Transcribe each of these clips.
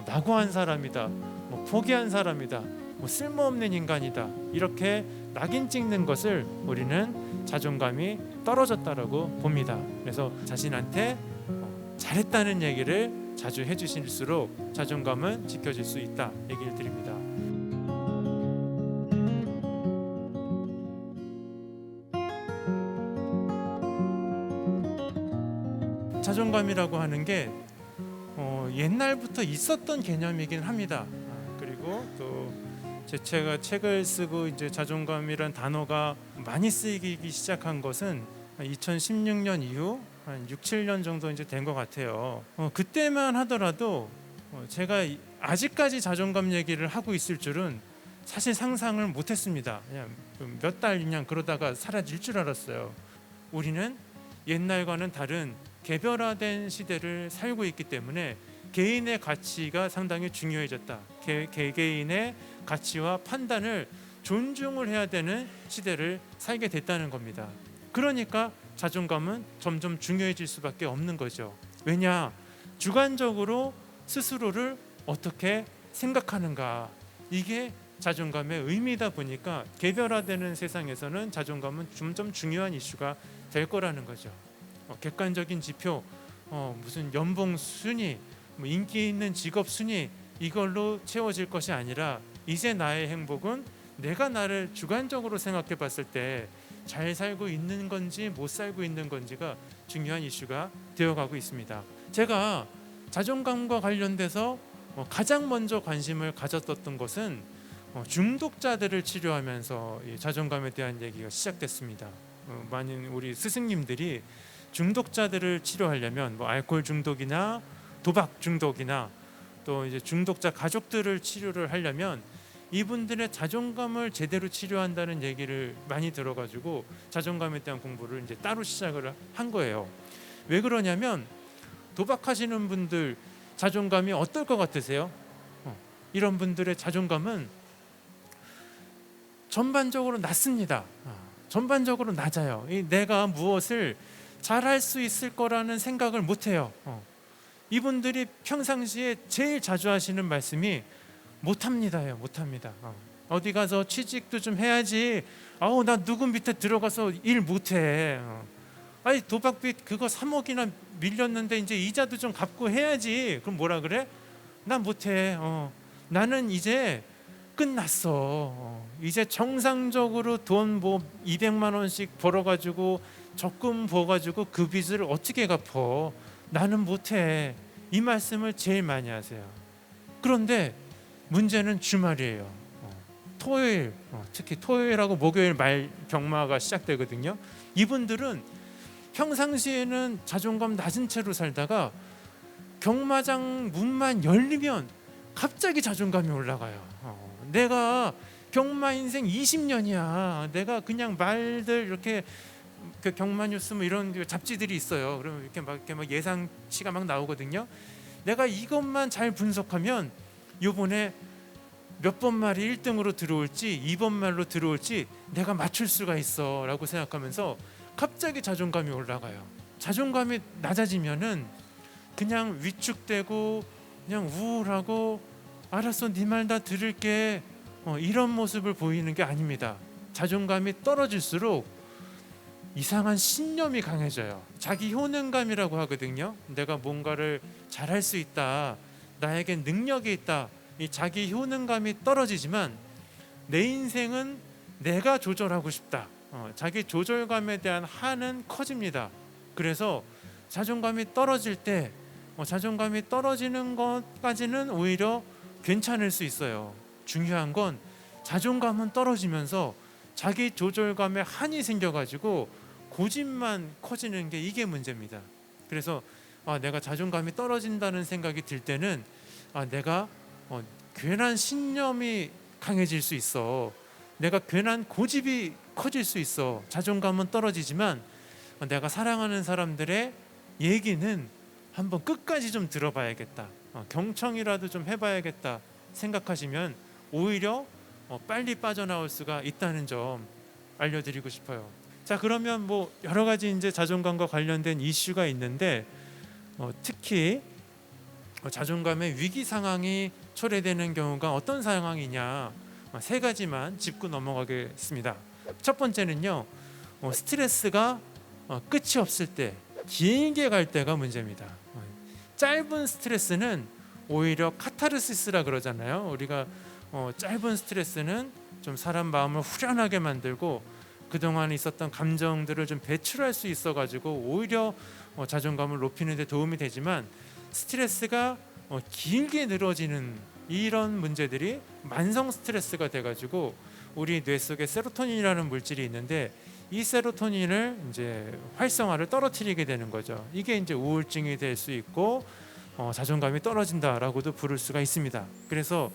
뭐 낙오한 사람이다, 뭐 포기한 사람이다, 뭐 쓸모없는 인간이다 이렇게 낙인 찍는 것을 우리는 자존감이 떨어졌다라고 봅니다. 그래서 자신한테 어, 잘했다는 얘기를 자주 해주실수록 자존감은 지켜질 수 있다 얘기를 드립니다. 자존감이라고 하는 게 어, 옛날부터 있었던 개념이긴 합니다. 아, 그리고 또제 제가 책을 쓰고 이제 자존감이란 단어가 많이 쓰이기 시작한 것은 2016년 이후 한 6, 7년 정도 이제 된 것 같아요. 어, 그때만 하더라도 어, 제가 이- 아직까지 자존감 얘기를 하고 있을 줄은 사실 상상을 못했습니다. 그냥 몇 달 그냥 그러다가 사라질 줄 알았어요. 우리는 옛날과는 다른 개별화된 시대를 살고 있기 때문에 개인의 가치가 상당히 중요해졌다. 개, 개개인의 가치와 판단을 존중을 해야 되는 시대를 살게 됐다는 겁니다. 그러니까 자존감은 점점 중요해질 수밖에 없는 거죠. 왜냐? 주관적으로 스스로를 어떻게 생각하는가. 이게 자존감의 의미다 보니까 개별화되는 세상에서는 자존감은 점점 중요한 이슈가 될 거라는 거죠. 어, 객관적인 지표, 어, 무슨 연봉 순위, 뭐 인기 있는 직업 순위 이걸로 채워질 것이 아니라 이제 나의 행복은 내가 나를 주관적으로 생각해 봤을 때 잘 살고 있는 건지 못 살고 있는 건지가 중요한 이슈가 되어가고 있습니다. 제가 자존감과 관련돼서 어, 가장 먼저 관심을 가졌었던 것은 어, 중독자들을 치료하면서 이 자존감에 대한 얘기가 시작됐습니다. 어, 많은 우리 스승님들이 중독자들을 치료하려면 뭐 알코올 중독이나 도박 중독이나 또 이제 중독자 가족들을 치료를 하려면 이분들의 자존감을 제대로 치료한다는 얘기를 많이 들어가지고 자존감에 대한 공부를 이제 따로 시작을 한 거예요. 왜 그러냐면 도박하시는 분들 자존감이 어떨 것 같으세요? 어, 이런 분들의 자존감은 전반적으로 낮습니다. 어, 전반적으로 낮아요. 이 내가 무엇을 잘할 수 있을 거라는 생각을 못 해요. 어. 이분들이 평상시에 제일 자주 하시는 말씀이 못합니다요. 못합니다. 어. 어디 가서 취직도 좀 해야지. 아우 나 누구 밑에 들어가서 일 못해. 어. 아니 도박빚 그거 3억이나 밀렸는데 이제 이자도 좀 갚고 해야지. 그럼 뭐라 그래? 난 못해. 어. 나는 이제 끝났어. 어. 이제 정상적으로 돈 뭐 200만 원씩 벌어가지고 적금 부어가지고 그 빚을 어떻게 갚어? 나는 못해. 이 말씀을 제일 많이 하세요. 그런데 문제는 주말이에요. 어, 토요일, 어, 특히 토요일하고 목요일 말 경마가 시작되거든요. 이분들은 평상시에는 자존감 낮은 채로 살다가 경마장 문만 열리면 갑자기 자존감이 올라가요. 어, 내가 경마 인생 20년이야. 내가 그냥 말들 이렇게 그 경마 뉴스 뭐 이런 그 잡지들이 있어요. 그러면 이렇게 막 이렇게 막 예상치가 막 나오거든요. 내가 이것만 잘 분석하면 요번에 몇 번 말이 1등으로 들어올지 2번 말로 들어올지 내가 맞출 수가 있어라고 생각하면서 갑자기 자존감이 올라가요. 자존감이 낮아지면은 그냥 위축되고 그냥 우울하고 알았어 네 말 다 들을게 어, 이런 모습을 보이는 게 아닙니다. 자존감이 떨어질수록 이상한 신념이 강해져요. 자기 효능감이라고 하거든요. 내가 뭔가를 잘할 수 있다. 나에게 능력이 있다. 이 자기 효능감이 떨어지지만 내 인생은 내가 조절하고 싶다. 어, 자기 조절감에 대한 한은 커집니다. 그래서 자존감이 떨어질 때 어, 자존감이 떨어지는 것까지는 오히려 괜찮을 수 있어요. 중요한 건 자존감은 떨어지면서 자기 조절감에 한이 생겨가지고 고집만 커지는 게 이게 문제입니다. 그래서 아, 내가 자존감이 떨어진다는 생각이 들 때는 아, 내가 어, 괜한 신념이 강해질 수 있어. 내가 괜한 고집이 커질 수 있어. 자존감은 떨어지지만 어, 내가 사랑하는 사람들의 얘기는 한번 끝까지 좀 들어봐야겠다. 어, 경청이라도 좀 해봐야겠다 생각하시면 오히려 어, 빨리 빠져나올 수가 있다는 점 알려드리고 싶어요. 자 그러면 뭐 여러 가지 이제 자존감과 관련된 이슈가 있는데 어, 특히 어, 자존감의 위기 상황이 초래되는 경우가 어떤 상황이냐 어, 세 가지만 짚고 넘어가겠습니다. 첫 번째는요 어, 스트레스가 어, 끝이 없을 때 길게 갈 때가 문제입니다. 어, 짧은 스트레스는 오히려 카타르시스라 그러잖아요. 우리가 어, 짧은 스트레스는 좀 사람 마음을 후련하게 만들고 그동안 있었던 감정들을 좀 배출할 수 있어 가지고 오히려 어, 자존감을 높이는 데 도움이 되지만 스트레스가 어, 길게 늘어지는 이런 문제들이 만성 스트레스가 돼 가지고 우리 뇌 속에 세로토닌이라는 물질이 있는데 이 세로토닌을 이제 활성화를 떨어뜨리게 되는 거죠. 이게 이제 우울증이 될 수 있고 어, 자존감이 떨어진다라고도 부를 수가 있습니다. 그래서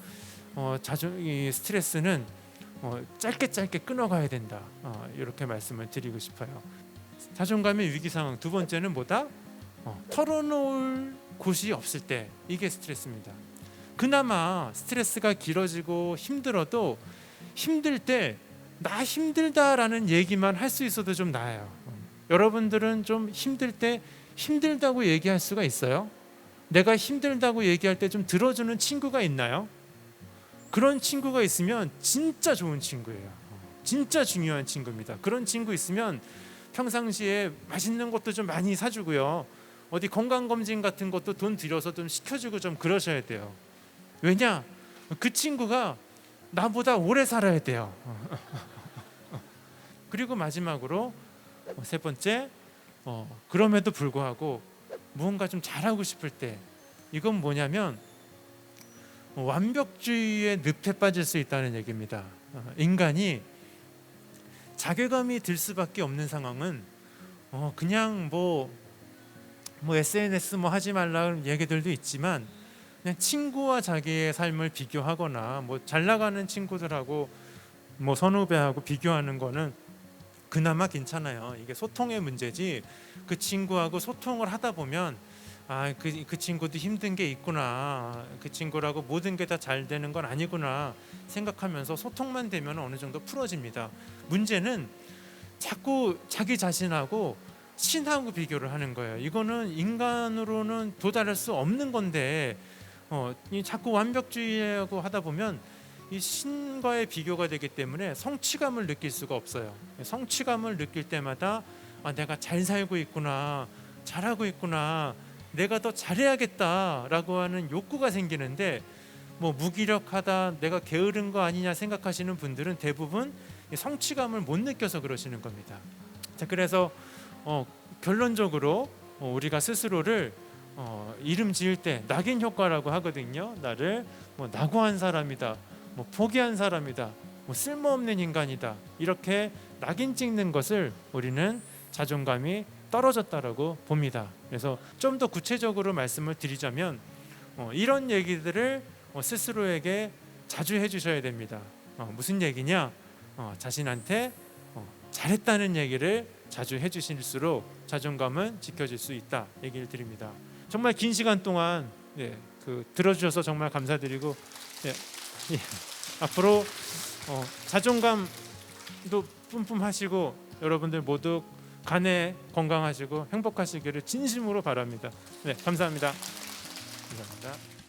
어, 자존 이 스트레스는 어, 짧게 짧게 끊어가야 된다. 어, 이렇게 말씀을 드리고 싶어요. 자존감의 위기 상황 두 번째는 뭐다? 어, 털어놓을 곳이 없을 때 이게 스트레스입니다. 그나마 스트레스가 길어지고 힘들어도 힘들 때 나 힘들다라는 얘기만 할 수 있어도 좀 나아요. 어. 여러분들은 좀 힘들 때 힘들다고 얘기할 수가 있어요? 내가 힘들다고 얘기할 때 좀 들어주는 친구가 있나요? 그런 친구가 있으면 진짜 좋은 친구예요. 진짜 중요한 친구입니다. 그런 친구 있으면 평상시에 맛있는 것도 좀 많이 사주고요. 어디 건강 검진 같은 것도 돈 들여서 좀 시켜주고 좀 그러셔야 돼요. 왜냐? 그 친구가 나보다 오래 살아야 돼요. 그리고 마지막으로 어, 세 번째, 어, 그럼에도 불구하고 무언가 좀 잘하고 싶을 때 이건 뭐냐면 어, 완벽주의의 늪에 빠질 수 있다는 얘기입니다. 어, 인간이 자괴감이 들 수밖에 없는 상황은 어, 그냥 뭐, 뭐 SNS 뭐 하지 말라는 얘기들도 있지만 그냥 친구와 자기의 삶을 비교하거나 뭐 잘 나가는 친구들하고 뭐 선후배하고 비교하는 거는 그나마 괜찮아요. 이게 소통의 문제지 그 친구하고 소통을 하다 보면 아, 그, 그 친구도 힘든 게 있구나. 그 친구라고 모든 게 다 잘 되는 건 아니구나 생각하면서 소통만 되면 어느 정도 풀어집니다. 문제는 자꾸 자기 자신하고 신하고 비교를 하는 거예요. 이거는 인간으로는 도달할 수 없는 건데 어, 이 자꾸 완벽주의하고 하다 보면 이 신과의 비교가 되기 때문에 성취감을 느낄 수가 없어요. 성취감을 느낄 때마다 아, 내가 잘 살고 있구나, 잘하고 있구나, 내가 더 잘해야겠다라고 하는 욕구가 생기는데 뭐 무기력하다, 내가 게으른 거 아니냐 생각하시는 분들은 대부분 이 성취감을 못 느껴서 그러시는 겁니다. 자, 그래서 어, 결론적으로 어, 우리가 스스로를 어, 이름 지을 때 낙인 효과라고 하거든요. 나를 뭐 낙오한 사람이다, 뭐 포기한 사람이다, 뭐 쓸모없는 인간이다 이렇게 낙인 찍는 것을 우리는 자존감이 떨어졌다라고 봅니다. 그래서 좀 더 구체적으로 말씀을 드리자면 어, 이런 얘기들을 어, 스스로에게 자주 해주셔야 됩니다. 어, 무슨 얘기냐? 어, 자신한테 어, 잘했다는 얘기를 자주 해주실수록 자존감은 지켜질 수 있다 얘기를 드립니다. 정말 긴 시간 동안 예, 그 들어주셔서 정말 감사드리고 예, 예, 앞으로 어, 자존감도 뿜뿜하시고 여러분들 모두 간에 건강하시고 행복하시기를 진심으로 바랍니다. 네, 감사합니다. 감사합니다.